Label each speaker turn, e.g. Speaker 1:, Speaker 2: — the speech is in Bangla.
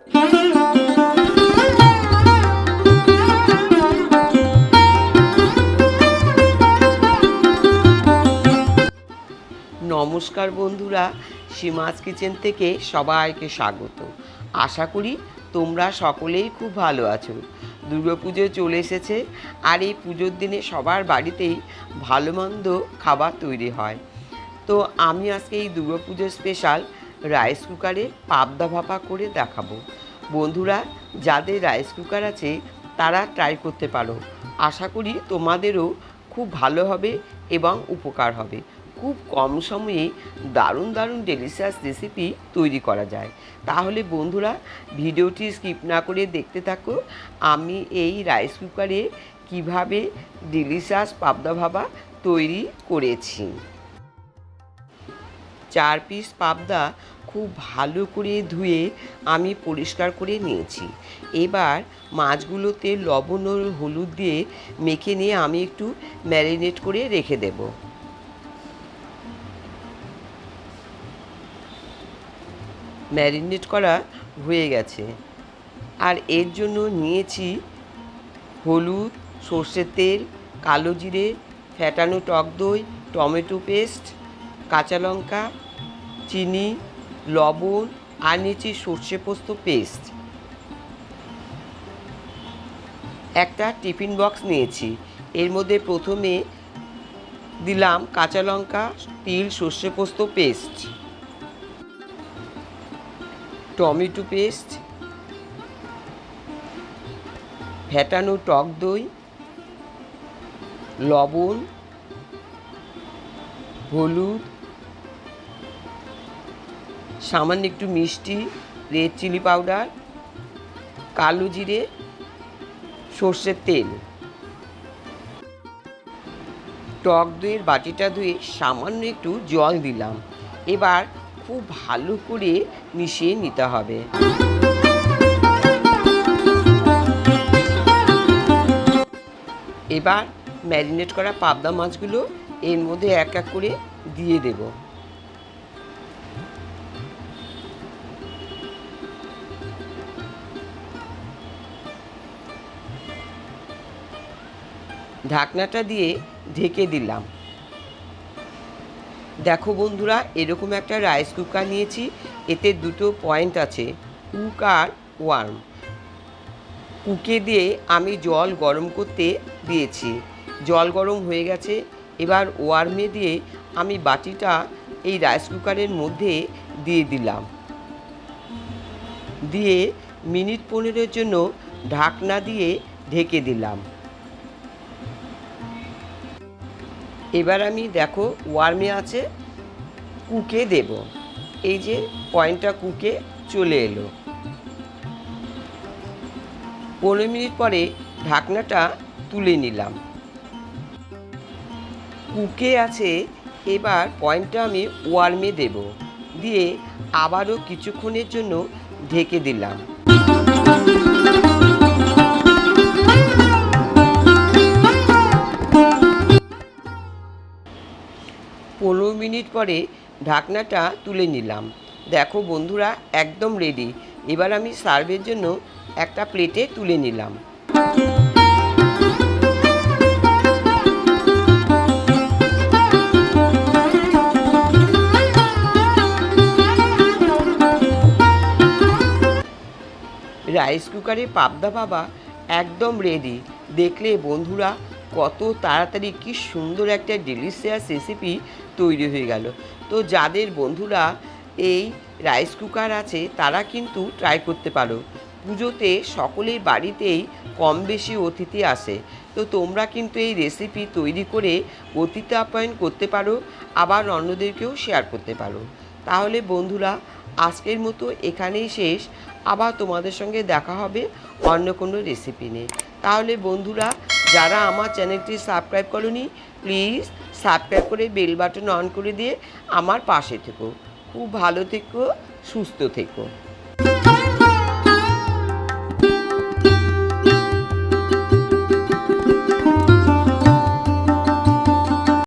Speaker 1: নমস্কার বন্ধুরা, সীমাজ কিচেন থেকে সবাইকে স্বাগত। আশা করি তোমরা সকলেই খুব ভালো আছো। দুর্গাপুজো চলে এসেছে আর এই পুজোর দিনে সবার বাড়িতেই ভালো মন্দ খাবার তৈরি হয়। তো আমি আজকে এই দুর্গাপুজো স্পেশাল রাইস কুকারে পাবদা ভাপা করে দেখাবো। বন্ধুরা, যাদের রাইস কুকার আছে, তারা ট্রাই করতে পারো। আশা করি তোমাদেরও খুব ভালো হবে এবং উপকার হবে। খুব কম সময়ে দারুণ দারুণ ডেলিশিয়াস রেসিপি তৈরি করা যায়। তাহলে বন্ধুরা, ভিডিওটি স্কিপ না করে দেখতে থাকো। আমি এই রাইস কুকারে কীভাবে ডেলিশিয়াস পাবদা ভাবা তৈরি করেছি। চার পিস পাবদা খুব ভালো করে ধুয়ে আমি পরিষ্কার করে নিয়েছি। এবার মাছগুলোতে লবণ ও হলুদ দিয়ে মেখে নিয়ে আমি একটু ম্যারিনেট করে রেখে দেবো। ম্যারিনেট করা হয়ে গেছে। আর এর জন্য নিয়েছি হলুদ, সর্ষের তেল, কালো জিরে ফ্যাটানো টক দই, টমেটো পেস্ট, কাঁচা লঙ্কা, চিনি লবণ আর নিয়েছি সর্ষে পোস্ত পেস্ট একটা টিফিন বক্স নিয়েছি। এর মধ্যে প্রথমে দিলাম কাঁচা লঙ্কা, তিল, সর্ষে পোস্ত পেস্ট টমেটো পেস্ট ফ্যাটানো টক দই। লবণ, হলুদ সামান্য একটু মিষ্টি রেড চিলি পাউডার কালো জিরে, সর্ষের তেল। টক দইয়ের বাটিটা ধুয়ে সামান্য একটু জল দিলাম। এবার খুব ভালো করে মিশিয়ে নিতে হবে। এবার ম্যারিনেট করা পাবদা মাছগুলো এর মধ্যে এক এক করে দিয়ে দেব। ঢাকনাটা দিয়ে ঢেকে দিলাম। দেখো বন্ধুরা, এরকম একটা রাইস কুকার নিয়েছি, এতে দুটো পয়েন্ট আছে কুক আর ওয়ার্ম কুকে দিয়ে আমি জল গরম করতে দিয়েছি। জল গরম হয়ে গেছে, এবার ওয়ার্মে দিয়ে আমি বাটিটা এই রাইস কুকারের মধ্যে দিয়ে দিলাম। দিয়ে মিনিট পনেরোর জন্য ঢাকনা দিয়ে ঢেকে দিলাম। এবার আমি দেখো ওয়ার্মে আছে কুকে দেব। এই যে পয়েন্টটা কুকে চলে এলো। পনেরো মিনিট পরে ঢাকনাটা তুলে নিলাম। কুকে আছে, এবার পয়েন্টটা আমি ওয়ার্মে দেব। দিয়ে আবারও কিছুক্ষণের জন্য ঢেকে দিলাম। পনেরো মিনিট পরে ঢাকনাটা তুলে নিলাম। দেখো বন্ধুরা, একদম রেডি এবার আমি সার্ভের জন্য একটা প্লেটে তুলে নিলাম। রাইস কুকারে পাবদা বাবা একদম রেডি দেখলে বন্ধুরা কত তাড়াতাড়ি কি সুন্দর একটা ডেলিশিয়াস রেসিপি তৈরি হয়ে গেল। তো যাদের বন্ধুরা এই রাইস কুকার আছে, তারা কিন্তু ট্রাই করতে পারো। পুজোতে সকলের বাড়িতেই কম বেশি অতিথি আসে। তো তোমরা কিন্তু এই রেসিপি তৈরি করে অতিথি আপ্যায়ন করতে পারো, আবার অন্যদেরকেও শেয়ার করতে পারো। তাহলে বন্ধুরা, আজকের মতো এখানেই শেষ। আবার তোমাদের সঙ্গে দেখা হবে অন্য কোনো রেসিপি নিয়ে। তাহলে বন্ধুরা যারা আমার চ্যানেলটি সাবস্ক্রাইব করনি, প্লিজ সাবস্ক্রাইব করে বেল বাটন অন করে দিয়ে আমার পাশে থেকো। খুব ভালো থেকো, সুস্থ থেকো।